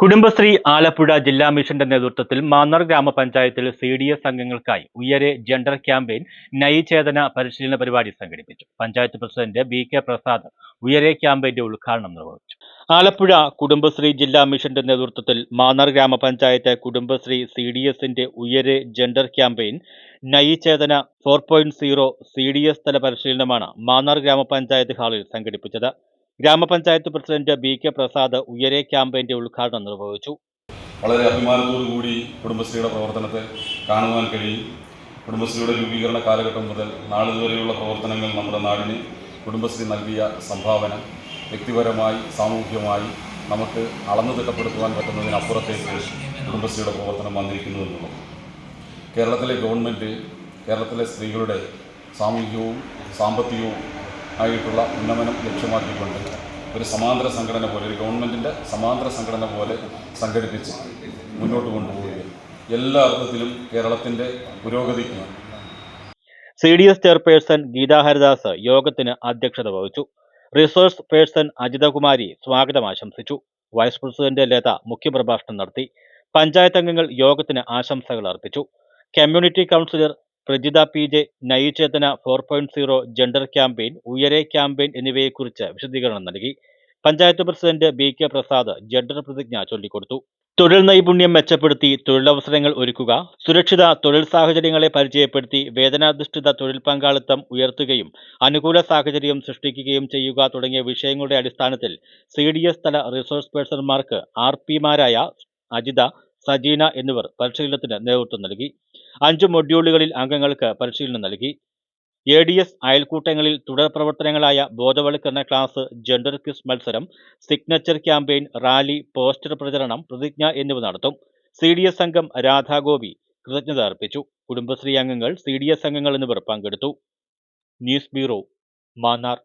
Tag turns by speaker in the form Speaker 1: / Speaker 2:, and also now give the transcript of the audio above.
Speaker 1: കുടുംബശ്രീ ആലപ്പുഴ ജില്ലാ മിഷന്റെ നേതൃത്വത്തിൽ മാന്നാർ ഗ്രാമപഞ്ചായത്തിൽ സി ഡി എസ് അംഗങ്ങൾക്കായി ഉയരെ ജെൻഡർ ക്യാമ്പയിൻ നയിചേതന പരിശീലന പരിപാടി സംഘടിപ്പിച്ചു. Panchayat president B K Prasad Uyare ക്യാമ്പയിന്റെ ഉദ്ഘാടനം നിർവഹിച്ചു. ആലപ്പുഴ കുടുംബശ്രീ ജില്ലാ മിഷന്റെ നേതൃത്വത്തിൽ മാന്നാർ ഗ്രാമപഞ്ചായത്ത് കുടുംബശ്രീ സി ഡി എസിന്റെ Uyare gender campaign Nayichetana four point zero C D S തല പരിശീലനമാണ് മാന്നാർ ഗ്രാമപഞ്ചായത്ത് ഹാളിൽ സംഘടിപ്പിച്ചത്. ഗ്രാമപഞ്ചായത്ത് president B K Prasad Uyare ക്യാമ്പയിന്റെ ഉദ്ഘാടനം നിർവഹിച്ചു.
Speaker 2: വളരെ അഭിമാനത്തോടു കൂടി കുടുംബശ്രീയുടെ പ്രവർത്തനത്തെ കാണുവാൻ കഴിയും. കുടുംബശ്രീയുടെ രൂപീകരണ കാലഘട്ടം മുതൽ നാളിതുവരെയുള്ള പ്രവർത്തനങ്ങൾ നമ്മുടെ നാടിന് കുടുംബശ്രീ നൽകിയ സംഭാവന വ്യക്തിപരമായി സാമൂഹികമായി നമുക്ക് അളന്നു തിട്ടപ്പെടുത്തുവാൻ പറ്റുന്നതിനപ്പുറത്തേക്ക് കുടുംബശ്രീയുടെ പ്രവർത്തനം വന്നിരിക്കുന്നു എന്നുള്ളത്. കേരളത്തിലെ ഗവൺമെന്റ് കേരളത്തിലെ സ്ത്രീകളുടെ സാമൂഹികവും സാമ്പത്തികവും ആയിട്ടുള്ള ഉന്നമനം ലക്ഷ്യമാക്കിക്കൊണ്ട് ഒരു സമാന്തര സംഘടന പോലെ ഒരു ഗവൺമെന്റിന്റെ സമാന്തര സംഘടന പോലെ സംഘടിപ്പിച്ച് മുന്നോട്ട് കൊണ്ടുപോവുക എല്ലാ അർത്ഥത്തിലും കേരളത്തിന്റെ പുരോഗതിക്ക്
Speaker 1: C D S chairperson Geetha Haridas യോഗത്തിന് അധ്യക്ഷത വഹിച്ചു. റിസോഴ്സ് പേഴ്സൺ അജിതകുമാരി സ്വാഗതം ആശംസിച്ചു. വൈസ് പ്രസിഡന്റ് ലത മുഖ്യപ്രഭാഷണം നടത്തി. പഞ്ചായത്ത് അംഗങ്ങൾ യോഗത്തിന് ആശംസകൾ അർപ്പിച്ചു. Community councillor Prajitha P J Nayichetana four point zero gender campaign Uyare campaign എന്നിവയെക്കുറിച്ച് വിശദീകരണം നൽകി. Panchayat president B K Prasad gender പ്രതിജ്ഞ ചൊല്ലിക്കൊടുത്തു. തൊഴിൽ നൈപുണ്യം മെച്ചപ്പെടുത്തി തൊഴിലവസരങ്ങൾ ഒരുക്കുക സുരക്ഷിത തൊഴിൽ സാഹചര്യങ്ങളെ പരിചയപ്പെടുത്തി വേതനാധിഷ്ഠിത തൊഴിൽ പങ്കാളിത്തം ഉയർത്തുകയും അനുകൂല സാഹചര്യം സൃഷ്ടിക്കുകയും ചെയ്യുക തുടങ്ങിയ വിഷയങ്ങളുടെ അടിസ്ഥാനത്തിൽ സി ഡി എസ് തല റിസോഴ്സ് പേഴ്സൺമാർക്ക് ആർ പിമാരായ അജിത സജീന എന്നിവർ പരിശീലനത്തിന് നേതൃത്വം നൽകി. അഞ്ച് മൊഡ്യൂളുകളിൽ അംഗങ്ങൾക്ക് പരിശീലനം നൽകി. എ ഡി എസ് അയൽക്കൂട്ടങ്ങളിൽ തുടർ പ്രവർത്തനങ്ങളായ ബോധവൽക്കരണ ക്ലാസ് ജെൻഡർ ക്വിസ് മത്സരം സിഗ്നേച്ചർ ക്യാമ്പയിൻ റാലി പോസ്റ്റർ പ്രചരണം പ്രതിജ്ഞ എന്നിവ നടത്തും. സി ഡി എസ് അംഗം രാധാഗോപി കൃതജ്ഞത അർപ്പിച്ചു. കുടുംബശ്രീ അംഗങ്ങൾ സി ഡി എസ് അംഗങ്ങൾ എന്നിവർ പങ്കെടുത്തു. News bureau Mannar.